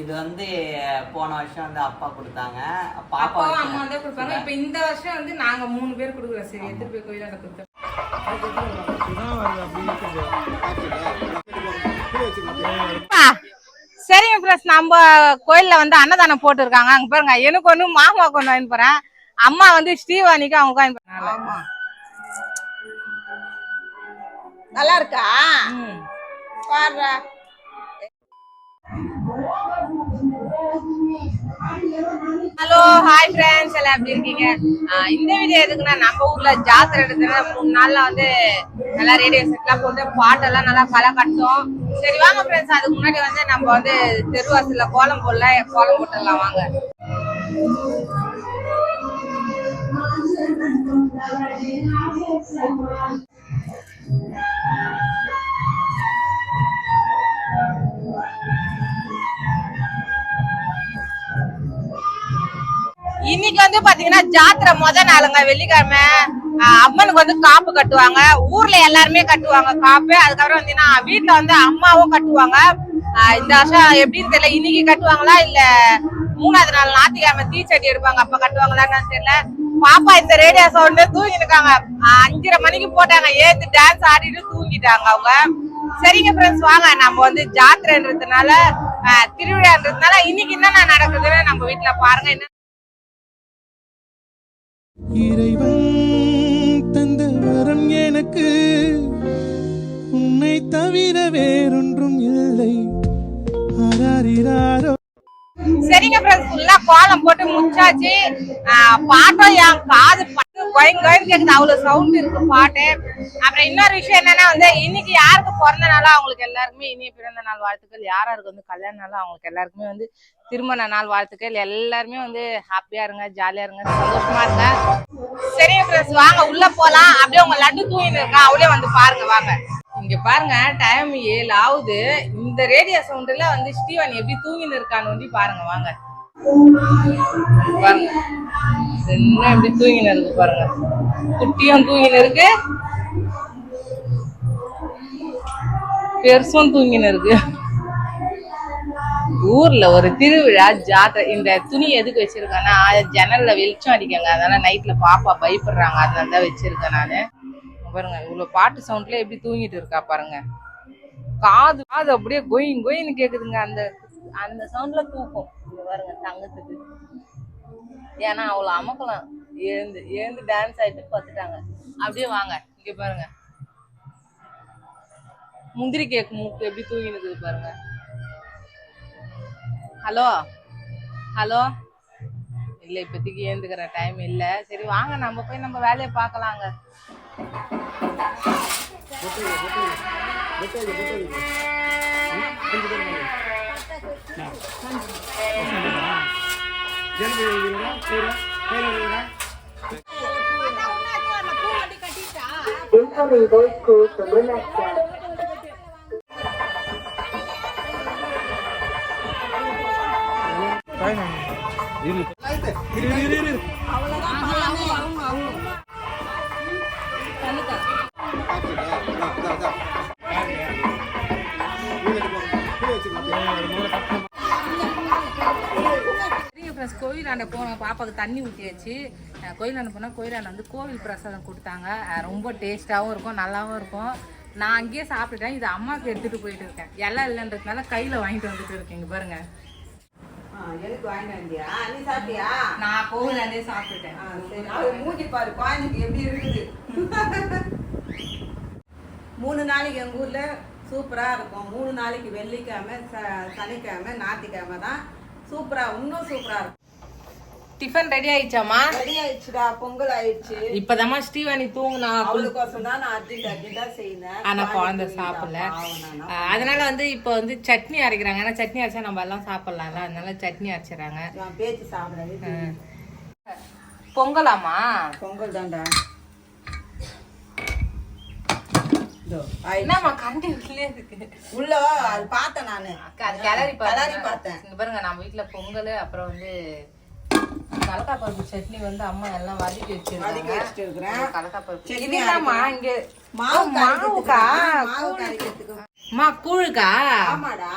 இது வந்து போன வருஷம் வந்து அப்பா கொடுத்தாங்க. பாப்பா அப்பாவும் அம்மா தான் கொடுப்பாங்க. இப்ப இந்த வருஷம் வந்து நாங்க மூணு பேர் கொடுக்குறோம் சரி. எடுத்து போய் கோயிலாண்ட கொடுத்தோம் சரிங்க ஃப்ரெண்ட்ஸ் நம்ம கோயில்ல வந்து அன்னதானம் போட்டுருக்காங்க. அங்க பாருங்க எனக்கு ஒண்ணு மாமா கொண்டு வாங்கி போறேன். அம்மா வந்து ஸ்ரீவாணிக்கு அவங்க வாங்கி போறாங்க நல்லா இருக்கா? ம். ஹலோ ஹாய் ஃப்ரெண்ட்ஸ் எல்லாம் எப்படி இருக்கீங்க? இந்த வீடியோ எதுக்குன்னா நம்ம ஊர்ல ஜாத்திரை எடுத்துல மூணு நாள்ல வந்து நல்லா ரேடியோ செட்லாம் போட்டு பாட்டெல்லாம் நல்லா களை கட்டும் சரி வாங்க ஃப்ரெண்ட்ஸ் அதுக்கு முன்னாடி வந்து நம்ம வந்து தெருவாசல்ல கோலம் போடல கோலம் போட்டுடலாம் வாங்க. இன்னைக்கு வந்து பாத்தீங்கன்னா ஜாத்திரை முத நாளுங்க வெள்ளிக்கிழமை. அம்மனுக்கு வந்து காப்பு கட்டுவாங்க. ஊர்ல எல்லாருமே கட்டுவாங்க காப்பு. அதுக்கப்புறம் வந்தீங்கன்னா வீட்டுல வந்து அம்மாவும் கட்டுவாங்க. இந்த வருஷம் எப்படின்னு தெரியல. இன்னைக்கு கட்டுவாங்களா இல்ல மூணாவது நாள் ஞாயிற்றுக்கிழமை தீச்சட்டி எடுப்பாங்க. அப்ப கட்டுவாங்களான்னு தெரியல. பாப்பா இந்த ரேடியோ சவுண்ட் தூங்கிட்டு இருக்காங்க அஞ்சரை மணிக்கு போட்டாங்க. ஏத்து டான்ஸ் ஆடிட்டு தூங்கிட்டாங்க அவங்க. சரிங்க ஃப்ரெண்ட்ஸ் வாங்க. நம்ம வந்து ஜாத்திரைன்றதுனால திருவிழான்றதுனால இன்னைக்கு என்னென்ன நடக்குதுன்னு நம்ம வீட்டுல பாருங்க. என்ன இறைவன் தந்த வரம் எனக்கு. உன்னை தவிர வேறொன்றும் இல்லை. ஆராரிராரோ சரிங்க ஃப்ரெண்ட்ஸ் ஃபுல்லா கோலம் போட்டு முடிச்சாச்சு. ஆஹ் பாட்டும் என் காது பட்டு கோயிங் கோயிங் கேக்குது. அவ்வளவு சவுண்ட் இருக்கு பாட்டு. அப்புறம் இன்னொரு விஷயம் என்னன்னா வந்து இன்னைக்கு யாருக்கு பிறந்த நாளோ அவங்களுக்கு எல்லாருக்குமே இனிய பிறந்த நாள் வாழ்த்துக்கள். யாராருக்கு வந்து கல்யாண நாளோ அவங்களுக்கு எல்லாருக்குமே வந்து திருமண நாள் வாழ்த்துக்கள். எல்லாருமே வந்து ஹாப்பியா இருங்க ஜாலியா இருங்க சந்தோஷமா இருங்க. சரி ஃப்ரெண்ட்ஸ் வாங்க உள்ள போலாம். அப்படியே உங்க லட்டு தூங்கின்னு இருக்கா? அவளே வந்து பாருங்க வாங்க. இங்க பாருங்க டைம் ஏழு ஆகுது. இந்த ரேடியோ சவுண்ட்ல வந்து ஸ்டீவன் எப்படி தூங்கின்னு இருக்கான்னு வந்து பாருங்க வாங்க. பாருங்க. என்ன எப்படி தூங்கின இருக்கு பாருங்க. குட்டியும் தூங்கின இருக்கு. பெருசும் தூங்கின இருக்கு. ஊர்ல ஒரு திருவிழா ஜாத்திரை இந்த துணி எதுக்கு வச்சிருக்கேன்னா ஜன்னல்ல வெளிச்சம் அடிக்கங்க. அதனால நைட்ல பாப்பா பயப்படுறாங்க. அதனால தான் வச்சிருக்கேன் நானு. பாருங்க இவ்வளவு பாட்டு சவுண்ட்ல எப்படி தூங்கிட்டு இருக்கா பாருங்க. காது காது அப்படியே கோயின் கோயின்னு கேக்குதுங்க. அந்த அந்த சவுண்ட்ல தூக்கும். பாருங்க தங்கத்துக்கு. ஏன்னா அவ்வளவு அமக்கலாம். எழுந்து எழுந்து டான்ஸ் ஆயிட்டு பார்த்துட்டாங்க. அப்படியே வாங்க இங்கே பாருங்க. முந்திரி கேக் மூக்கு எப்படி தூங்கினுக்குது இருக்குது பாருங்க. ஹலோ ஹலோ இல்ல இப்போதைக்கு ஏந்துக்கிற டைம் இல்ல. சரி வாங்க நம்ம போய் நம்ம வேலையை பார்க்கலாங்க. Incoming voice call from Relaxa. Cái này. Đi đi đi đi. கோயிலாண்ட போனோம் பாப்பாவுக்கு தண்ணி ஊற்றியாச்சு கோயிலாண்ட போனால் கோயிலாண்ட வந்து கோவில் பிரசாதம் கொடுத்தாங்க. ரொம்ப டேஸ்ட்டாகவும் இருக்கும் நல்லாவும் இருக்கும். நான் அங்கேயே சாப்பிட்டுட்டேன். இது அம்மாவுக்கு எடுத்துகிட்டு போயிட்டு இருக்கேன். எல்லாம் இல்லைன்றதுனால கையில் வாங்கிட்டு வந்துட்டு இருக்கேன் இங்க பாருங்க. எனக்கு வாங்கிட்டு வந்தியா? நீ சாப்பிட்டியா? நான் கோவிலாண்டே சாப்பிட்டுட்டேன். ஆ, சரி. அது மூஞ்சி பாரு. குழந்தைக்கு எப்படி இருக்குது? மூணு நாளைக்கு எங்கள் ஊரில் சூப்பராக இருக்கும். மூணு நாளைக்கு வெள்ளிக்கிழமை ச சனிக்கிழமை ஞாயிற்றுக்கிழமை தான் சூப்பராக இன்னும் சூப்பராக இருக்கும். டிஃபன் ரெடி ஆயிடுச்சாமா ரெடி ஆயிடுச்சுடா பொங்கல் ஆயிடுச்சு. இப்பதாம்மா ஸ்ரீவாணி தூங்குனா? அவளுக்கோசம் தான் நான் அர்ஜென்ட் அர்ஜென்ட்டாக செய்யறேன் ஆனா குழந்தை சாப்பிடல. அதனால வந்து இப்போ வந்து சட்னி அரைக்கிறாங்க. ஏன்னா சட்னி அரைச்சா நம்ம எல்லாம் சாப்பிடலாம்ல. அதனால சட்னி அரைச்சிடறாங்க பேச்சு சாப்பிடவே பொங்கலாமா? பொங்கல் தான்டா. என்னம்மா கண்டி உள்ளே இருக்கு. உள்ள அது பார்த்தேன் நானு. அது கிளறி கிளறி பார்த்தேன். இங்க பாருங்க நம்ம வீட்ல பொங்கல் அப்புறம் வந்து கலக்கா பருப்பு சட்னி வந்து அம்மா எல்லாம் வதக்கி வச்சிருக்காங்க. வதக்கி வச்சுட்டு இருக்கிறேன் பருப்பு சட்னி இங்க மாவு மாவுக்கா மாவு கரைக்கிறதுக்கு. மா கூழுக்கா? ஆமாடா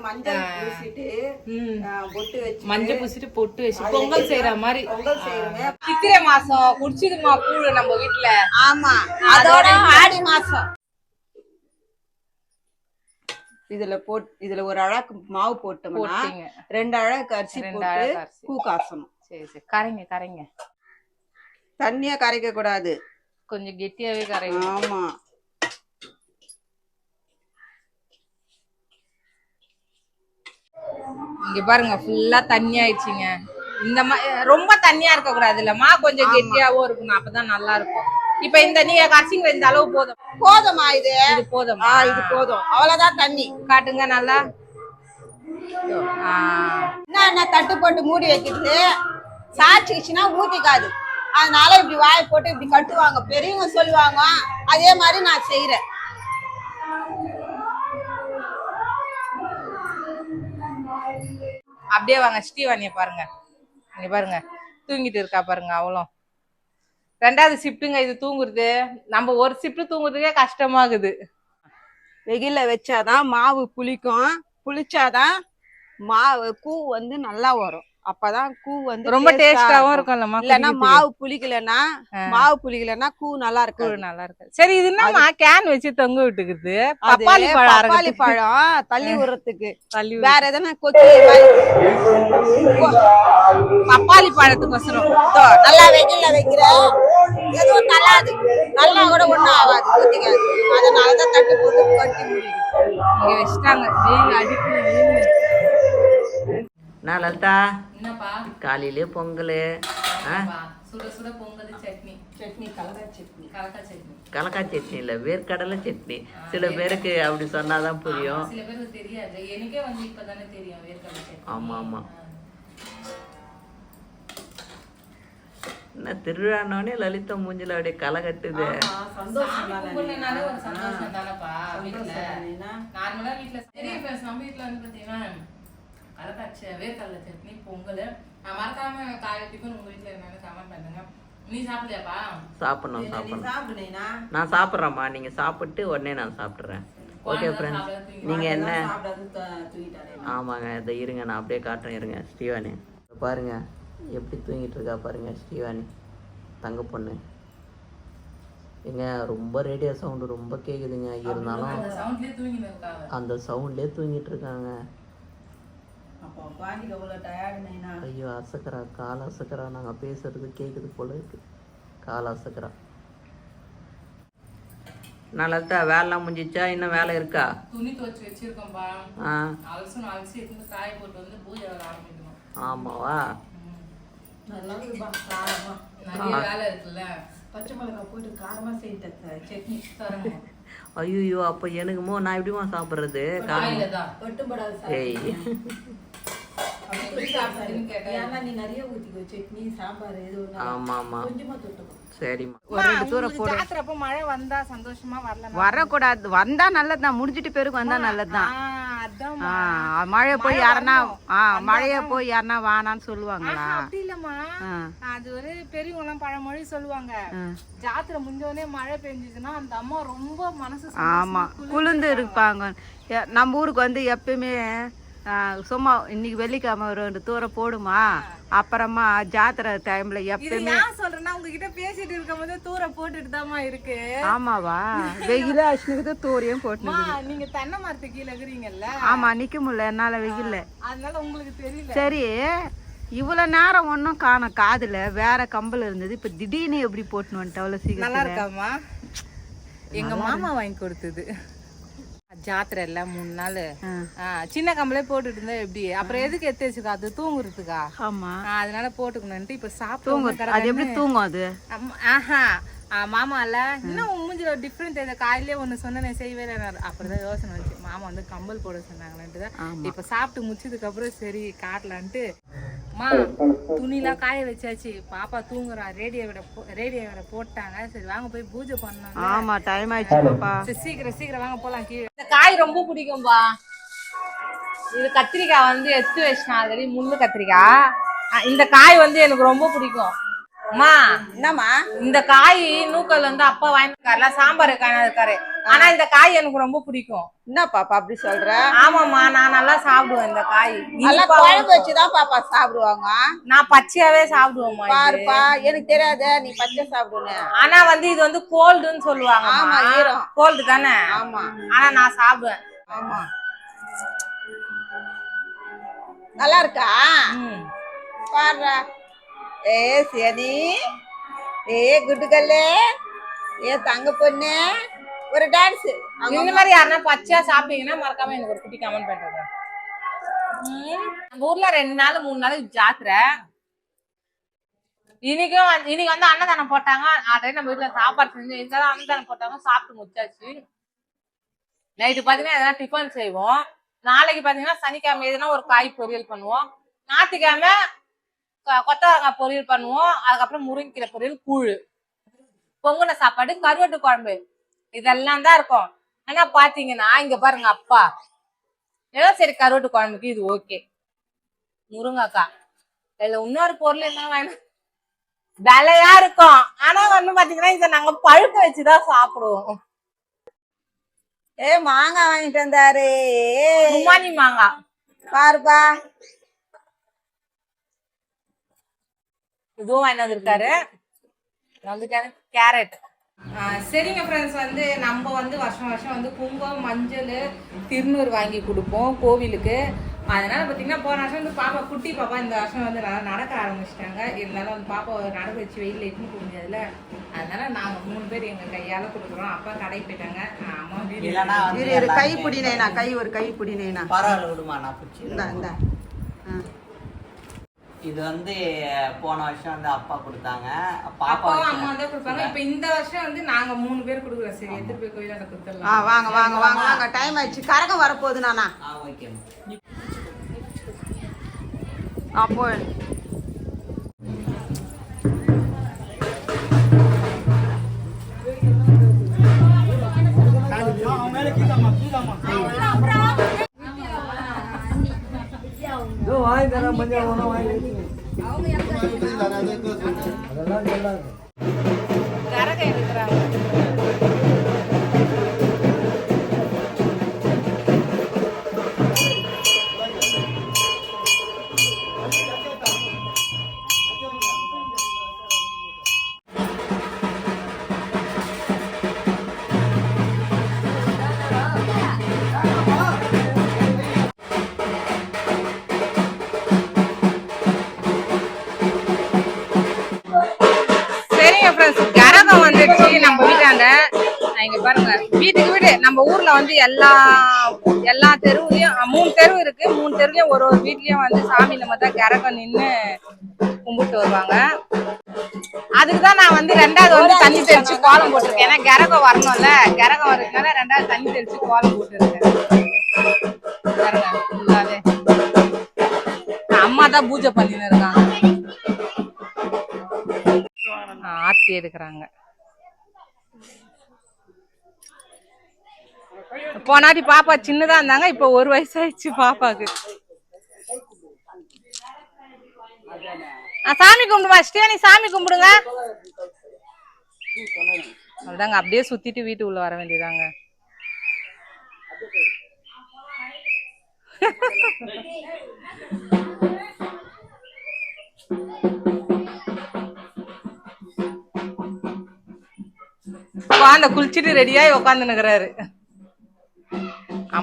மஞ்சள் பூசிட்டு ம். ஆ, பொட்டு வச்சு மஞ்சள் பூசிட்டு பொட்டு வச்சு பொங்கல் செய்யற மாதிரி. பொங்கல் செய்யறோமே சித்திரை மாசம் குடிச்சிதுமா கூழு நம்ம வீட்டுல ஆமா. அதோட ஆடி மாசம். இதுல போட் இதுல ஒரு அழகு மாவு போட்டோம்னா ரெண்டு அழகு அரிசி போட்டு. பூ காசணும். சரி சரி. கரைங்க கரைங்க. தண்ணியா கரைக்க கூடாது. கொஞ்சம் கெட்டியாவே கரைங்க. ஆமா. இங்க பாருங்க ஃபுல்லா தண்ணி ஆயிடுச்சுங்க. இந்த மாதிரி ரொம்ப தண்ணியா இருக்க கூடாது இல்லம்மா கொஞ்சம் கெட்டியாவும் இருக்கணும். அப்பதான் நல்லா இருக்கும். இப்ப இந்த நீங்க கரைச்சிங்க இந்த அளவு போதும். போதுமா இது? இது போதும். ஆ இது போதும். அவ்வளவுதான் தண்ணி. காட்டுங்க நல்லா. என்ன என்ன தட்டு போட்டு மூடி வைக்கிறது? சாச்சிக்கிச்சுன்னா ஊத்திக்காது. அதனால இப்படி வாயை போட்டு இப்படி கட்டுவாங்க. பெரியவங்க சொல்லுவாங்க அதே மாதிரி நான் செய்யறேன் அப்படியே வாங்க ஸ்ரீவாணிய பாருங்க. இங்க பாருங்க. தூங்கிட்டு இருக்கா பாருங்க அவளும். ரெண்டாவது ஷிஃப்ட்டுங்க இது தூங்குறது. நம்ம ஒரு ஷிஃப்ட் தூங்குறதுக்கே கஷ்டமாகுது. வெயில்ல வச்சாதான் மாவு புளிக்கும். புளிச்சாதான் மாவு கூ வந்து நல்லா வரும். அப்பதான் கூ வந்து ரொம்ப டேஸ்டாவும் இருக்கும். இருக்கும்லம்மா இல்லன்னா குடிக்கிறதுக்கு. மாவு புளிக்கலன்னா மாவு புளிக்கலன்னா கூ நல்லா கூழ் இருக்கும் நல்லா இருக்கு சரி இது என்னம்மா கேன் வச்சு தொங்க விட்டுக்குது? பப்பாளி பழம் பப்பாளி. பழம் தள்ளி விடுறதுக்கு. தள்ளி. வேற எதனா கொச்சி மாதிரி பப்பாளி பழத்துக்கோசரம். இதோ, நல்லா வெயில்ல வைக்கிற. எதுவும் நல்லாது நல்லா கூட ஒண்ணும் ஆகாது அதனாலதான் தட்டு போட்டு கட்டி முடியும் இங்க வச்சுட்டாங்க. வெயில் அடிக்குது. வெயில் நான் லலிதா? என்னப்பா? காலையிலே பொங்கல். ஆ? சுட சுட பொங்கல் சட்னி. சட்னி கலரா சட்னி. கலக்கா சட்னி. கலக்கா சட்னி இல்லை வேர்க்கடலை சட்னி. சில பேருக்கு அப்படி சொன்னாதான் புரியும். சில பேருக்கு தெரியாது. எனக்கே வந்து இப்பதானே தெரியும் வேர்க்கடலை சட்னி. ஆமா ஆமா. என்ன திருவிழானோடனே லலிதா மூஞ்சில அப்படியே களை கட்டுது. சந்தோஷம் கலக்காச்ச வேர்க்கடலை சட்னி பொங்கல் நான் மறக்காம காலை டிஃபன் உங்க வீட்டுல என்னன்னு கமெண்ட் பண்ணுங்க. நீ சாப்பிடலையாப்பா? சாப்பிடணும் சாப்பிடணும். நான் சாப்பிட்றேம்மா நீங்க சாப்பிட்டு உடனே நான் சாப்பிட்றேன். ஓகே ஃப்ரெண்ட்ஸ் நீங்க என்ன? ஆமாங்க இதை இருங்க. நான் அப்படியே காட்டுறேன் இருங்க. ஸ்ரீவாணி. பாருங்க. எப்படி தூங்கிட்டு இருக்கா பாருங்க ஸ்ரீவாணி. தங்க பொண்ணு. ஏங்க ரொம்ப ரேடியோ சவுண்டு ரொம்ப கேக்குதுங்க. இருந்தாலும் அந்த சவுண்ட்லேயே தூங்கிட்டு இருக்காங்க அப்போ குழந்தைக்கு எவ்வளவு டயர்டுனேனா ஐயோ அசக்கரா கால் அசக்கரா நாங்கள் பேசுறது கேட்குது போல இருக்கு. கால் அசக்கரா நான் லலிதா வேலைலாம் முடிஞ்சிச்சா? இன்னும் வேலை இருக்கா? துணி துவச்சு வச்சிருக்கோம்பா ஆ. அலசணும் அலசி எடுத்து காய போட்டு வந்து பூஜை ஆரம்பிக்கணும். ஆமாவா? நல்லா இருக்குப்பா காரமா. நிறைய வேலை இருக்குல்ல? பச்சை மிளகாய் போட்டு காரமா செய்த சட்னி தரங்க ஐயோ அப்போ எனக்குமோ நான் எப்படிமா சாப்பிட்றது? காயில தான். வெட்டும்படாது மழை வந்தா சந்தோஷமா வரல வரக்கூடாது. வந்தா நல்லதுதான். முடிஞ்சிட்டு பிறகு வந்தா நல்லதுதான். அதான் ஆ, மழை போய் யாருன்னா ஆ மழைய போய் யாருன்னா வானான்னு சொல்லுவாங்களா? அப்படி இல்லம்மா. அது ஒரு பெரியவங்க எல்லாம் பழமொழி சொல்லுவாங்க. ஜாத்திரை முடிஞ்சோடனே மழை பெஞ்சுச்சுன்னா அந்த அம்மா ரொம்ப மனசு ஆமா. குளிர்ந்து இருப்பாங்க. நம்ம ஊருக்கு வந்து எப்பயுமே சும்மா இன்னைக்கு வெள்ளிக்கிழமை ஒரு ரெண்டு தூரம் போடுமா? அப்புறமா ஜாத்திரை டைம்ல எப்பயுமே சொல்றேன்னா உங்ககிட்ட பேசிட்டு இருக்கும் போது தூர போட்டுட்டு தாம்மா இருக்கு. ஆமாவா? வெயில அஷ்ணுக்கு தூரியம் போட்டு நீங்க தென்னை மரத்து கீழே இருக்கிறீங்கல்ல ஆமா நிக்க முடியல. என்னால வெயில்ல. அதனால உங்களுக்கு தெரியல. சரி இவ்வளவு நேரம் ஒன்றும் காணோம் காதுல வேற கம்பல் இருந்தது. இப்ப திடீர்னு எப்படி போட்டுன்னு வந்துட்டு அவ்வளவு நல்லா சீக்கிரம் இருக்காமா எங்க மாமா வாங்கி கொடுத்தது. ஜாத்திரை இல்ல மூணு நாள். சின்ன கம்பளே போட்டுட்டு இருந்தா எப்படி? அப்புறம் எதுக்கு எடுத்து வச்சுக்கா அது தூங்குறதுக்கா? ஆமா. அதனால போட்டுக்கணும்ட்டு இப்ப சாப்பிட்டு அது எப்படி தூங்கும் அது? ஆஹா. ஆ, மாமா இல்ல. இன்னும் மூஞ்சில டிஃப்ரெண்ட் இந்த காலையிலே ஒண்ணு சொன்னேன் செய்வே அப்படிதான் யோசனை வச்சு. மாமா வந்து கம்பல் போட சொன்னாங்கன்ட்டு தான் இப்ப சாப்பிட்டு முடிச்சதுக்கு அப்புறம் சரி காட்டலான்ட்டு. மா துணிலாம் காய வச்சாச்சு. பாப்பா தூங்குறா. ரேடியோ விட ரேடியோ விட போட்டாங்க. சரி வாங்க போய் பூஜை பண்ணோம் ஆமா டைம் ஆயிடுச்சுப்பா சரி, சீக்கிரம் சீக்கிரம் வாங்க போலாம் கீழே. இந்த காய் ரொம்ப பிடிக்கும்பா. இது கத்திரிக்காய் வந்து எடுத்து வச்சிட்டேன் ஆல்ரெடி முள்ளு கத்திரிக்காய். இந்த காய் வந்து எனக்கு ரொம்ப பிடிக்கும். அம்மா என்னம்மா? இந்த காய் நூக்கல் வந்து அப்பா வாங்கிருக்காருல சாம்பார் காய் இருக்காரு ஆனா இந்த காய் எனக்கு ரொம்ப பிடிக்கும். என்ன பாப்பா அப்படி சொல்ற? ஆமாம்மா நான் நல்லா சாப்பிடுவேன் இந்த காய். நல்லா குழம்பு. வச்சுதான் பாப்பா சாப்பிடுவாங்க. நான் பச்சையாவே சாப்பிடுவேம்மா இது. பாருப்பா எனக்கு தெரியாத நீ பச்சை சாப்பிடுவேன் ஆனா வந்து இது வந்து கோல்டுன்னு சொல்லுவாங்க ஆமா, ஈரம். கோல்டு தானே? ஆமா. ஆனா நான் சாப்பிடுவேன். ஆமா. நல்லா இருக்கா? ம். பாருடா. ஏ சியனி. ஏ குட்டுக்கல்லு. ஏ தங்க பொண்ணு. ஒரு டான்ஸ் இந்த மாதிரி யாருன்னா பச்சையா சாப்பிட்டீங்கன்னா மறக்காம எனக்கு ஒரு குட்டி கமெண்ட் பண்றது நம்ம ஊர்ல ரெண்டு நாள் மூணு நாள் ஜாத்திரை. இன்னைக்கும் இன்னைக்கு வந்து அன்னதானம் போட்டாங்க. அதே நம்ம வீட்டுல சாப்பாடு செஞ்சு இருந்தாலும் அன்னதானம் போட்டாங்க. சாப்பிட்டு முடிச்சாச்சு. நைட்டு பாத்தீங்கன்னா எதனா டிஃபன் செய்வோம். நாளைக்கு பாத்தீங்கன்னா சனிக்கிழமை எதுனா ஒரு காய் பொரியல் பண்ணுவோம். ஞாயிற்றுக்கிழமை கொத்தவரங்காய் பொரியல் பண்ணுவோம். அதுக்கப்புறம் முருங்கைக்கீரை பொரியல் கூழ். பொங்குன சாப்பாடு கருவாட்டு குழம்பு. இதெல்லாம் தான் இருக்கும். ஆனா பாத்தீங்கன்னா இங்க பாருங்க அப்பா. ஏதோ சரி கருவாட்டு குழம்புக்கு இது ஓகே. முருங்கக்காய் இதுல இன்னொரு பொருள் என்ன வேணும்? விலையா இருக்கும். ஆனா வந்து பாத்தீங்கன்னா இதை நாங்க பழுக்க வச்சுதான் சாப்பிடுவோம். ஏ மாங்காய் வாங்கிட்டு வந்தாரு. ஏ, குமானி மாங்காய் பாருப்பா. இதுவும் வாங்கிட்டு வந்திருக்காரு. வந்துட்டாங்க கேரட். சரிங்க ஃப்ரெண்ட்ஸ் வந்து நம்ம வந்து வருஷம் வருஷம் வந்து குங்குமம் மஞ்சள் திருநூறு வாங்கி கொடுப்போம் கோவிலுக்கு. அதனால பார்த்தீங்கன்னா போன வருஷம் வந்து பாப்பா குட்டி பாப்பா இந்த வருஷம் வந்து நல்லா நடக்க ஆரம்பிச்சிட்டாங்க. இருந்தாலும் வந்து பாப்பா நடக்க வச்சு வெயிலில் இட்டுன்னு போக முடியாதுல்ல. அதனால நாங்கள் மூணு பேர் எங்கள் கையால் கொடுக்குறோம். அப்பா கடைக்கு போயிட்டாங்க. அம்மா வீடு கை பிடினேனா கை ஒரு கை பிடினேனா. பரவாயில்ல விடுமா நான் பிடிச்சி இந்தா இந்தா. ஆ. இது வந்து போன வருஷம் வந்து அப்பா கொடுத்தாங்க. பாப்பா அம்மா தான் கொடுப்பாங்க. இப்போ இந்த வருஷம் வந்து நாங்கள் மூணு பேர் கொடுக்குறோம். சரி எடுத்துட்டு போய் கோயிலாண்ட ஆ கொடுத்துடலாம் வாங்க வாங்க வாங்க வாங்க. டைம் ஆயிடுச்சு. கரகம் வரப்போகுது நானா? ஆ ஓகேம்மா அப்போ கரகம் எடுக்கிறாங்க சரிங்க வீட்டுக்கு வீடு. நம்ம ஊர்ல வந்து எல்லா எல்லா தெருவுலயும் மூணு தெரு இருக்கு. மூணு தெருலயும் ஒரு ஒரு வீட்லயும் வந்து சாமி நம்ம தான் கரகம் நின்னு கும்பிட்டு வருவாங்க. அதுக்கு தான் நான் வந்து ரெண்டாவது வந்து தண்ணி தெளிச்சு கோலம் போட்டிருக்கேன். ஏன்னா கரகம் வரணும்ல. கரகம் வரதுனால ரெண்டாவது தண்ணி தெளிச்சு கோலம் போட்டுருக்கேன். பாருங்க அம்மா தான் பூஜை பண்ணின்னு இருக்காங்க. ஆத்தி எடுக்கிறாங்க. போனாடி பாப்பா சின்னதா இருந்தாங்க இப்ப ஒரு வயசு ஆயிடுச்சு பாப்பாக்கு சாமி கும்பிடுவா. ஸ்டேனி சாமி கும்பிடுங்க. அதுதாங்க அப்படியே சுத்திட்டு வீட்டு உள்ள வர வேண்டியதாங்க. குழந்தை குளிச்சுட்டு ரெடியாகி உக்காந்துனுக்குறாரு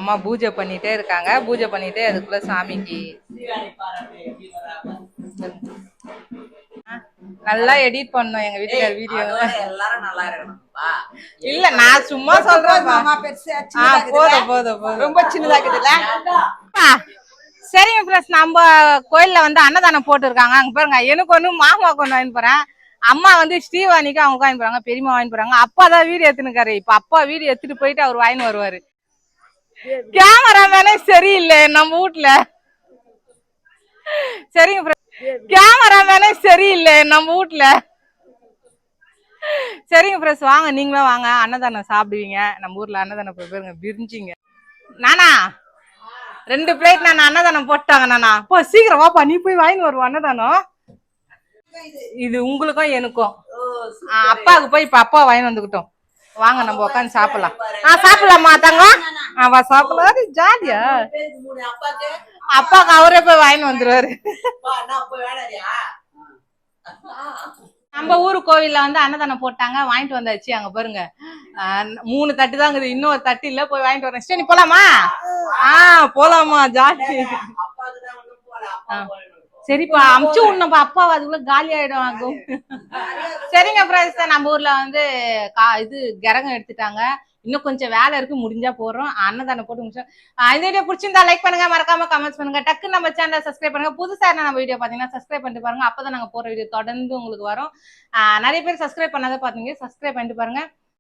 அம்மா பூஜை பண்ணிட்டே இருக்காங்க. பூஜை பண்ணிட்டு அதுக்குள்ள சாமிக்கு. நல்லா எடிட் பண்ணோம் எங்க வீட்டுக்கார வீடியோ எல்லாரும் நல்லா இருக்கணும்ப்பா இல்ல நான் சும்மா சொல்றேன்? போதும் போதும் போதும் ரொம்ப சின்னதாக்குதுல்ல சரிங்க ஃப்ரெண்ட்ஸ் நம்ம கோயில்ல வந்து அன்னதானம் போட்டுருக்காங்க. அங்க பாருங்க எனக்கு ஒண்ணு மாமாவுக்கு ஒண்ணு வாங்கி போறேன். அம்மா வந்து ஸ்ரீவாணிக்கு அவங்க வாங்கி போறாங்க பெரியம்மா வாங்கி போறாங்க. அப்பா தான் வீடு எடுத்துனுக்காரு இப்ப அப்பா வீடு எடுத்துட்டு போயிட்டு அவர் வாங்கி வருவாரு. கேமராமேனே சரியில்லை நம்ம வீட்ல. சரிங்க கேமராமேனே சரியில்லை நம்ம வீட்ல. சரிங்க ஃப்ரெண்ட்ஸ் வாங்க நீங்களும் வாங்க. அன்னதானம் சாப்பிடுவீங்க. நம்ம ஊர்ல அன்னதானம் போய் பாருங்க விரிஞ்சிங்க நானா? ரெண்டு பிளேட் நான் அன்னதானம் போட்டாங்க நானா? போ சீக்கிரம் வாப்பா நீ போய் வாங்கின்னு வருவா அன்னதானம். இது உங்களுக்கும் எனக்கும். அப்பாவுக்கு போய் இப்ப அப்பா வாங்கி வந்துக்கிட்டோம். வாங்க நம்ம உட்காந்து சாப்பிடலாம். ஆ சாப்பிடலாமா தங்கம்? ஆ வா சாப்பிடலாம். ஜாலியா. அப்பாவுக்கு அவரே போய் வாங்கின்னு வந்துருவாரு. நம்ம ஊர் கோவில்ல வந்து அன்னதானம் போட்டாங்க வாங்கிட்டு வந்தாச்சு அங்க பாருங்க. மூணு தட்டு தான் இன்னொரு தட்டு இல்ல போய் வாங்கிட்டு வரேன். நீ போலாமா? ஆ போலாமா ஜாலி. சரிப்பா அமுச்சு விடணும்ப்பா அப்பா அதுக்குள்ள காலி ஆயிடும் ஆகும் சரிங்க பிரதேச நம்ம ஊர்ல வந்து கா இது கிரகம் எடுத்துட்டாங்க. இன்னும் கொஞ்சம் வேலை இருக்கு முடிஞ்சா போறோம் அன்னதானம் போட்டு முடிச்சோம். இந்த வீடியோ பிடிச்சிருந்தா லைக் பண்ணுங்க மறக்காம கமெண்ட்ஸ் பண்ணுங்க. டக்கு நம்ம சேனலை சப்ஸ்கிரைப் பண்ணுங்க. புதுசா இருந்தா நம்ம வீடியோ பாத்தீங்கன்னா சப்ஸ்கிரைப் பண்ணிட்டு பாருங்க. அப்பதான் நாங்க போற வீடியோ தொடர்ந்து உங்களுக்கு வரும். நிறைய பேர் சப்ஸ்கிரைப் பண்ணாத பாத்தீங்க சப்ஸ்கிரைப் பண்ணிட்டு பாருங்க.